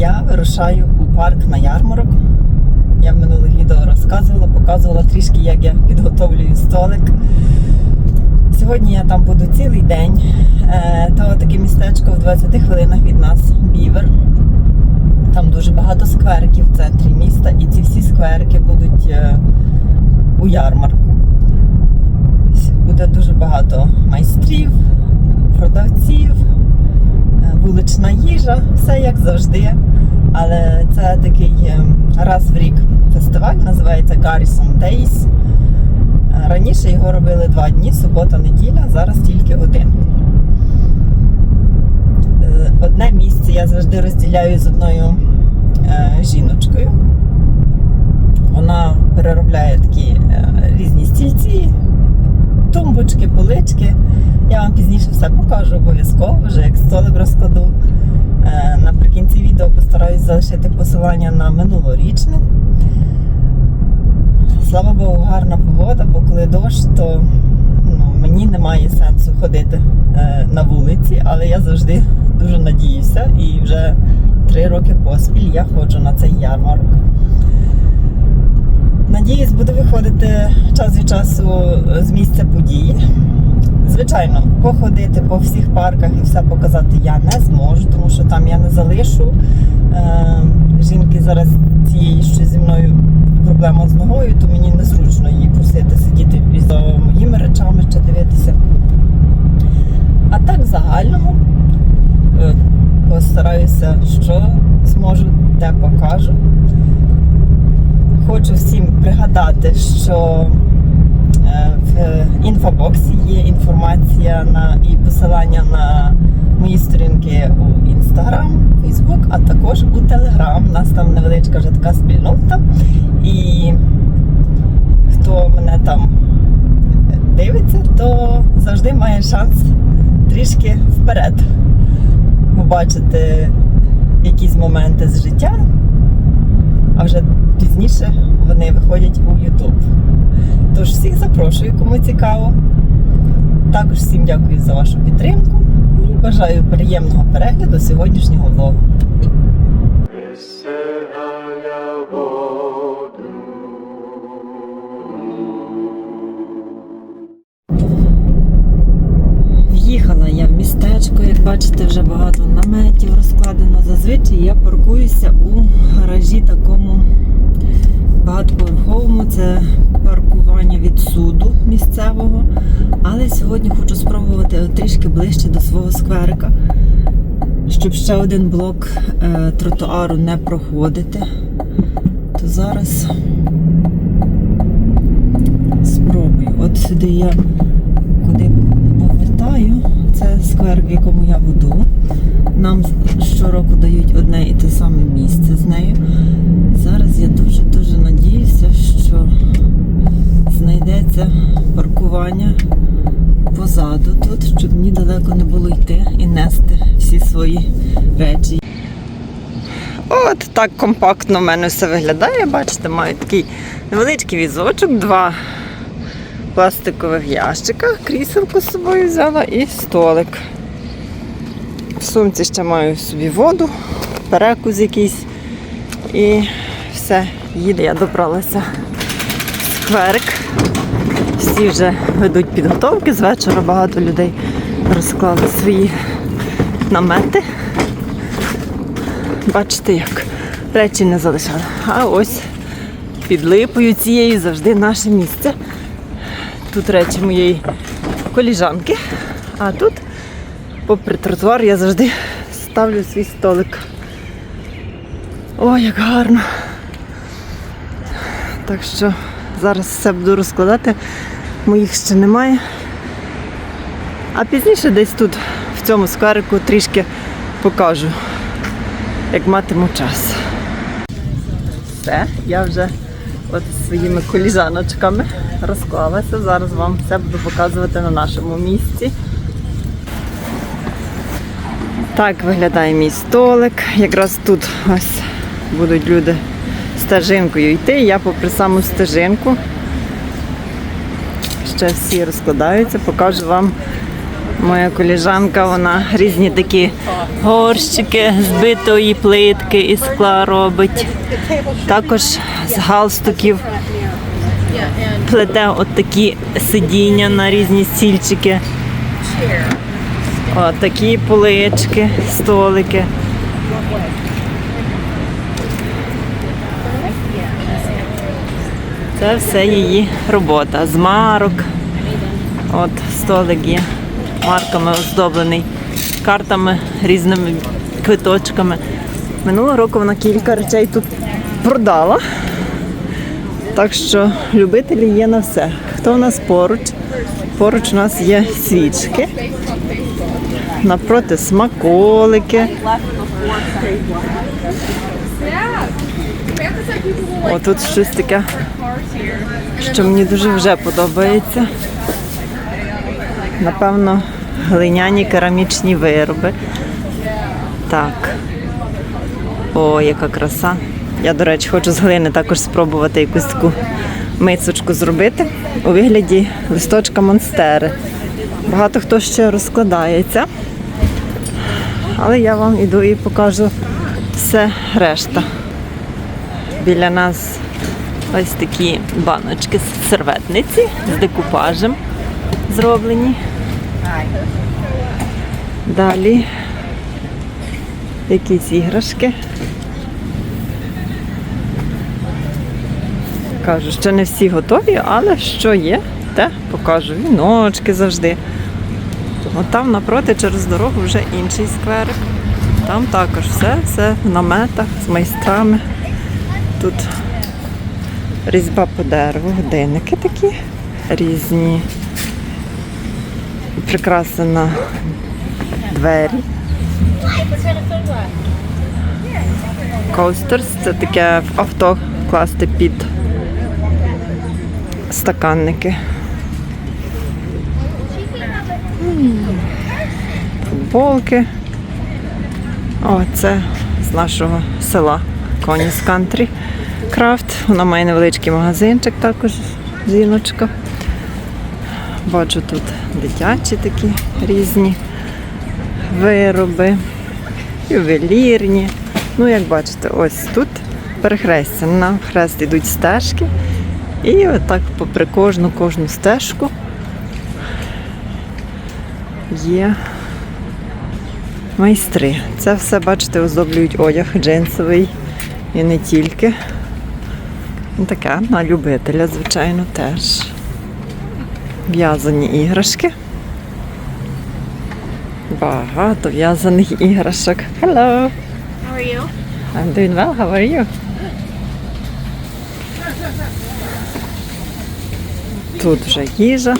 Я вирушаю у парк на ярмарок. Я в минулих відео розказувала, показувала трішки, як я підготовлюю столик. Сьогодні я там буду цілий день. Е, То таке містечко в 20 хвилинах від нас Бівер. Там дуже багато сквериків в центрі міста, і ці всі скверики будуть е, у ярмарку. Буде дуже багато майстрів, продавців, е, вулична їжа, все як завжди. Але це такий е, раз в рік фестиваль, називається Garrison Days. Е, Раніше його робили два дні, субота, неділя, зараз тільки один. Е, Одне місце я завжди розділяю з одною е, жіночкою. Вона переробляє такі різні стільці, тумбочки, полички. Я вам пізніше все покажу обов'язково, вже як столик розкладу. Залишити посилання на минулорічне. Слава Богу, гарна погода, бо коли дощ, то ну, мені немає сенсу ходити е, на вулиці, але я завжди дуже надіюся і вже три роки поспіль я ходжу на цей ярмарок. Надіюсь, буду виходити час від часу з місця події. Звичайно, походити по всіх парках і все показати я не зможу, тому що там я не залишу. Е, жінки зараз цієї, що зі мною проблема з ногою, то мені незручно її просити сидіти за моїми речами ще дивитися. А так в загальному е, постараюся, що зможу, те покажу. Хочу всім пригадати, що в інфобоксі є інформація на і посилання на мої сторінки у Інстаграм, Фейсбук, а також у Телеграм. У нас там невеличка вже така спільнота. І хто мене там дивиться, то завжди має шанс трішки вперед побачити якісь моменти з життя, а вже пізніше вони виходять у YouTube. Тож всіх запрошую, кому цікаво. Також всім дякую за вашу підтримку і бажаю приємного перегляду сьогоднішнього влогу. В'їхала я в містечко, як бачите, вже багато наметів розкладено. Зазвичай я паркуюся у гаражі такому багатоповерховому. Це паркування від суду місцевого. Але сьогодні хочу спробувати трішки ближче до свого скверика, щоб ще один блок е, тротуару не проходити. То зараз спробую. От сюди я куди повертаю. Це сквер, в якому я буду. Нам щороку дають одне і те саме місце з нею. Зараз я дуже-дуже надіюся, що знайдеться паркування позаду тут, щоб мені далеко не було йти і нести всі свої речі. От так компактно в мене все виглядає. Бачите, маю такий невеличкий візочок, два пластикових ящиках, кріселку з собою взяла і столик. В сумці ще маю собі воду, перекус якийсь. І все, їде, я добралася в скверик. Всі вже ведуть підготовки. З вечора багато людей розклали свої намети. Бачите, як речі не залишали. А ось під липою цією завжди наше місце. Тут речі моєї коліжанки. А тут, попри тротуар, я завжди ставлю свій столик. Ой, як гарно. Так що зараз все буду розкладати. Моїх ще немає. А пізніше десь тут, в цьому скверику, трішки покажу, як матиму час. Все, я вже от зі своїми коліжаночками розклалася. Зараз вам все буду показувати на нашому місці. Так виглядає мій столик. Якраз тут ось будуть люди стежинкою йти. Я попри саму стежинку. Ще всі розкладаються, покажу вам Моя коліжанка, вона різні такі горщики з битої плитки і скла робить. Також з галстуків плете от такі сидіння на різні стільчики. О, такі полички, столики. Це все її робота. З марок. От столик є. Марками оздоблений, картами, різними квиточками. Минулого року вона кілька речей тут продала. Так що любителі є на все. Хто у нас поруч? Поруч у нас є свічки. Напроти смаколики. О, тут щось таке, що мені дуже вже подобається. Напевно, глиняні керамічні вироби. Так. О, яка краса. Я, до речі, хочу з глини також спробувати якусь таку мисочку зробити у вигляді листочка монстери. Багато хто ще розкладається. Але я вам іду і покажу все решта. Біля нас ось такі баночки з серветниці з декупажем зроблені. Далі якісь іграшки. Кажу, що не всі готові, але що є, те покажу. Віночки завжди. От там напроти через дорогу вже інший скверик. Там також все, все в наметах з майстрами. Тут різьба по дереву, годинники такі різні. Прикраси на двері. Коустерс це таке авто класти під стаканники. Футболки. О, це з нашого села Коніс Кантрі Крафт. Вона має невеличкий магазинчик також, жіночка. Бачу тут дитячі такі різні вироби, ювелірні. Ну, як бачите, ось тут перехрестя. На хрест йдуть стежки. І отак попри кожну кожну стежку є майстри. Це все, бачите, оздоблюють одяг джинсовий і не тільки. Ну, Таке на любителя, звичайно, теж. В'язані іграшки. Багато в'язаних іграшок. Hello! How are you? I'm doing well. How are you? Тут вже їжа.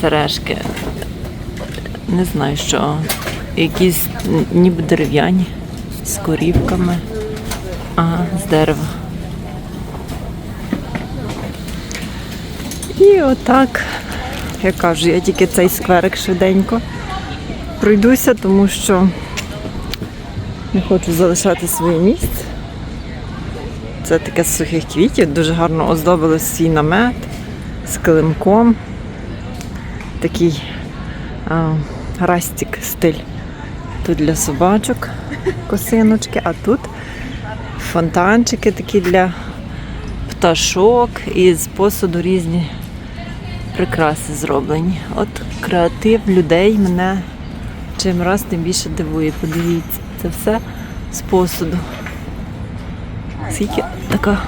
Сережки. Не знаю, що. Якісь ніби дерев'яні з корівками. Ага, з дерева. І отак, я кажу, я тільки цей скверик швиденько пройдуся, тому що не хочу залишати своє місце. Це таке з сухих квітів, дуже гарно оздобили свій намет з килимком. Такий а, растік стиль. Тут для собачок косиночки, а тут фонтанчики такі для пташок і з посуду різні прикраси зроблені. От креатив людей мене чим раз тим більше дивує. Подивіться, це все з посуду. Скільки така?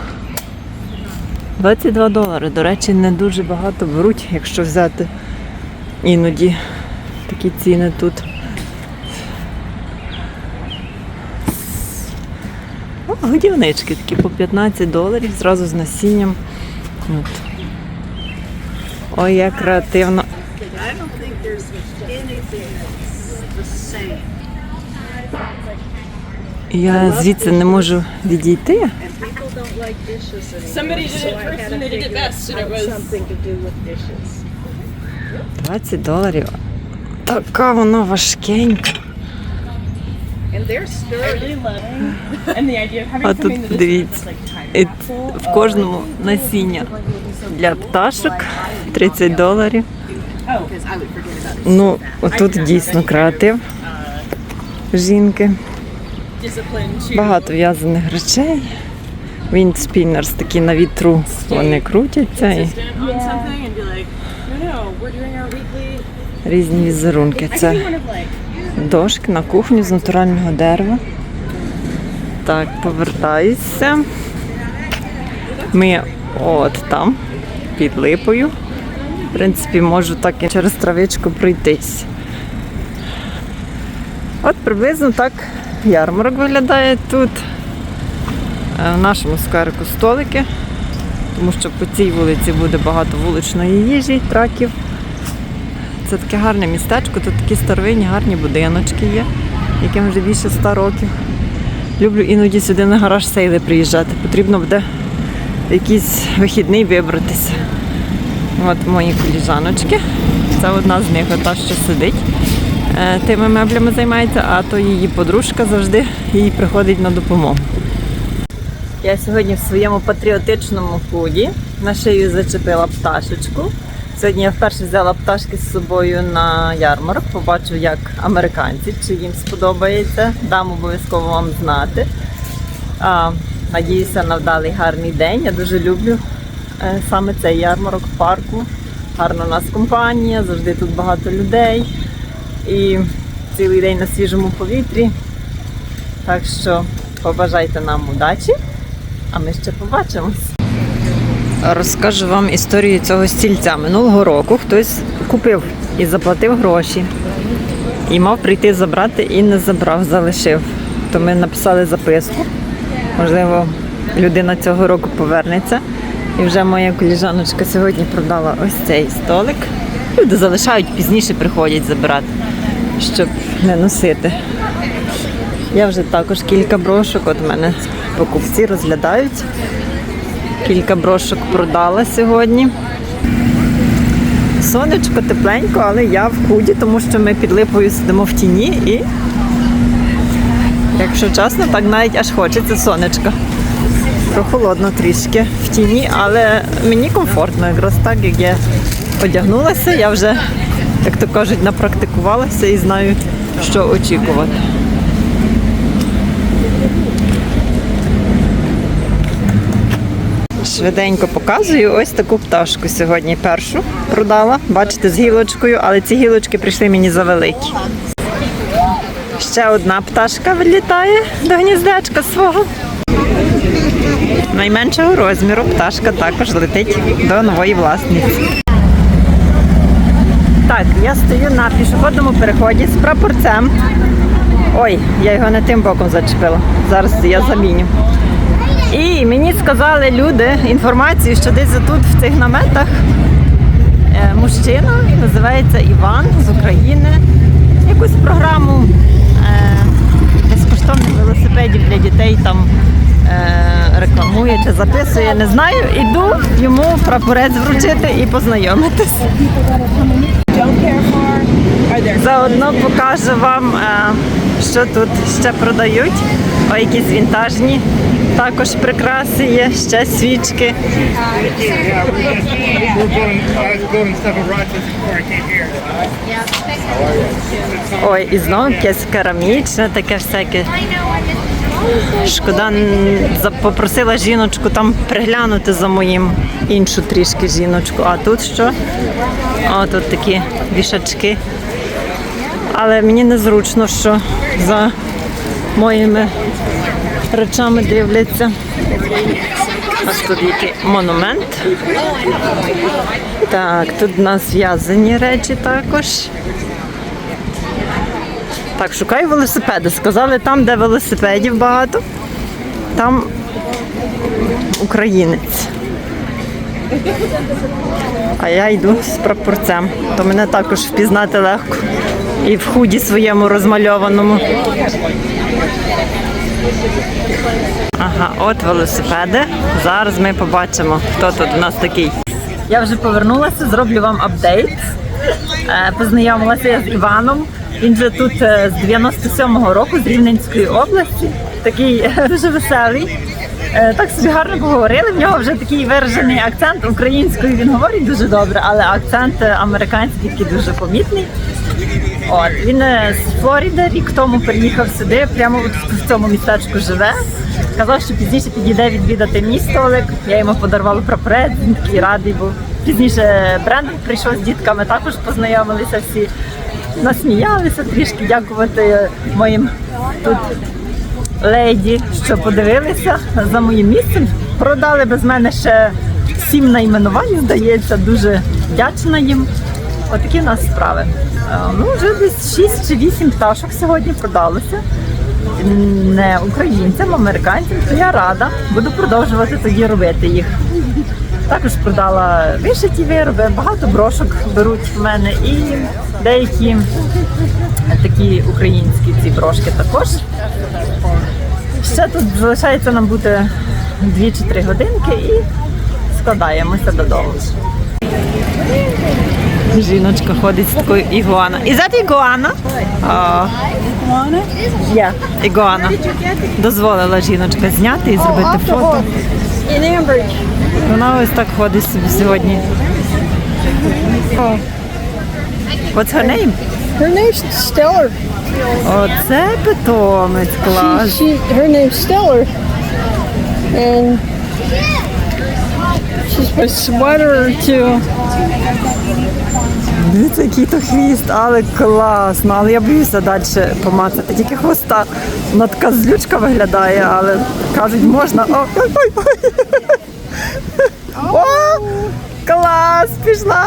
22 долари. До речі, не дуже багато беруть, якщо взяти іноді такі ціни тут. Годівнички такі по 15 доларів, зразу з насінням. От. Ой, як креативно. Я звідси не можу відійти. 20 доларів. Така вона важкенька. А тут дивіться, і в кожному насіння Для пташок 30 доларів. Ну, отут дійсно креатив жінки. Багато в'язаних речей. Віндспінерс такі на вітру. Вони крутяться і різні візерунки. Це дошки на кухню з натурального дерева. Так, повертаюся. Ми от там, під липою. В принципі, можу так і через травичку пройтись. От приблизно так ярмарок виглядає тут. Е, В нашому скверику столики, тому що по цій вулиці буде багато вуличної їжі, траків. Це таке гарне містечко, тут такі старовинні, гарні будиночки є, яким вже більше 100 років. Люблю іноді сюди на гараж сейли приїжджати. Потрібно буде якийсь вихідний вибратися. От мої коліжаночки. Це одна з них, ота, що сидить. Е, Тими меблями займається, а то її подружка завжди їй приходить на допомогу. Я сьогодні в своєму патріотичному худі на шию зачепила пташечку. Сьогодні я вперше взяла пташки з собою на ярмарок. Побачу, як американці, чи їм сподобається. Дам обов'язково вам знати. А, надіюся на вдалий гарний день. Я дуже люблю е, саме цей ярмарок в парку. Гарна у нас компанія, завжди тут багато людей. І цілий день на свіжому повітрі. Так що побажайте нам удачі, а ми ще побачимось. Розкажу вам історію цього стільця. Минулого року хтось купив і заплатив гроші. І мав прийти забрати і не забрав, залишив. То ми написали записку. Можливо, людина цього року повернеться. І вже моя коліжаночка сьогодні продала ось цей столик. Люди залишають, пізніше приходять забирати, щоб не носити. Я вже також кілька брошок. От мене покупці розглядають. Кілька брошок продала сьогодні. Сонечко тепленько, але я в худі, тому що ми під липою сидимо в тіні і, якщо чесно, так навіть аж хочеться сонечка. Прохолодно трішки в тіні, але мені комфортно, якраз так, як я одягнулася, я вже, як то кажуть, напрактикувалася і знаю, що очікувати. Швиденько показую ось таку пташку сьогодні першу продала. Бачите, з гілочкою, але ці гілочки прийшли мені завеликі. Ще одна пташка вилітає до гніздечка свого. Найменшого розміру пташка також летить до нової власниці. Так, я стою на пішохідному переході з прапорцем. Ой, я його не тим боком зачепила. Зараз я заміню. І мені сказали люди інформацію, що десь тут в цих наметах е, мужчина називається Іван з України. Якусь програму е, безкоштовних велосипедів для дітей там е, рекламує чи записує. Не знаю. Іду йому прапорець вручити і познайомитись. Заодно покажу вам, що тут ще продають. О, якісь вінтажні також прикраси є, ще свічки. Ой, і знову якесь керамічне, таке всяке. Шкода, попросила жіночку там приглянути за моїм іншу трішки жіночку. А тут що? О, тут такі вішачки. Але мені незручно, що за моїми речами дивляться. Ось тут який монумент. Так, тут у нас в'язані речі також. Так, шукаю велосипеди. Сказали, там, де велосипедів багато, там українець. А я йду з прапорцем, то мене також впізнати легко. І в худі своєму розмальованому. Ага, от велосипеди. Зараз ми побачимо, хто тут у нас такий. Я вже повернулася, зроблю вам апдейт. Е, Познайомилася я з Іваном. Він же тут е, з 97-го року з Рівненської області. Такий е, дуже веселий. Е, Так собі гарно поговорили. В нього вже такий виражений акцент українською. Він говорить дуже добре, але акцент американський такий дуже помітний. От він е, з Флориди рік тому приїхав сюди, прямо в цьому містечку живе. Сказав, що пізніше підійде відвідати мій столик. Я йому подарувала прапорець, він такий радий був. Пізніше Брендон прийшов з дітками, також познайомилися всі, насміялися трішки, дякувати моїм тут леді, що подивилися за моїм місцем. Продали без мене ще сім найменувань, здається, дуже вдячна їм. Отакі в нас справи. Е, Ну, вже десь 6 чи 8 пташок сьогодні продалося. Не українцям, американцям, то я рада. Буду продовжувати тоді робити їх. Також продала вишиті вироби, багато брошок беруть в мене і деякі такі українські ці брошки також. Ще тут залишається нам бути 2 чи 3 годинки і складаємося додому. Жіночка ходить з такою ігуана. Is that ігуана? Yeah, ігуана. Дозволила жіночка зняти і зробити фото. Вона ось так ходить собі сьогодні. What's her name? Her name's Stellar. Оце питомець клас. she, her name's Stellar. And she's a sweater or two. Дивіться, який то хвіст, але класно. Але я боюся далі помацати. Тільки хвоста. Вона така злючка виглядає, але кажуть, можна. О, ой, ой, ой. О, клас, пішла.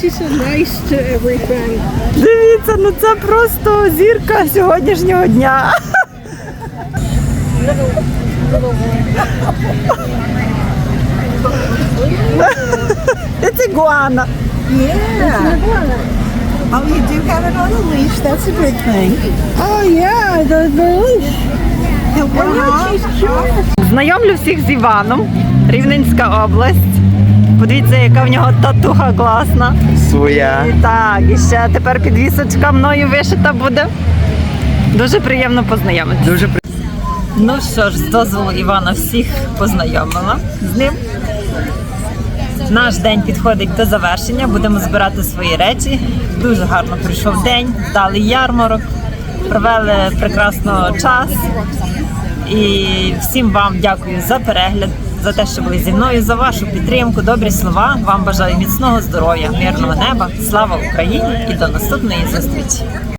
She's so nice to everything. Дивіться, ну це просто зірка сьогоднішнього дня. Це iguana. Oh, you do have it on a leash. That's a good thing. Oh yeah, the, the leash. And we're off. She's cute. Знайомлю всіх з Іваном, Рівненська область. Подивіться, яка в нього татуха класна. Своя. І так, і ще тепер підвісочка мною вишита буде. Дуже приємно познайомитися. Дуже при... Ну що ж, з дозволу Івана всіх познайомила з ним. Наш день підходить до завершення. Будемо збирати свої речі. Дуже гарно прийшов день, дали ярмарок, провели прекрасно час. І всім вам дякую за перегляд, за те, що були зі мною, за вашу підтримку, добрі слова. Вам бажаю міцного здоров'я, мирного неба, слава Україні і до наступної зустрічі.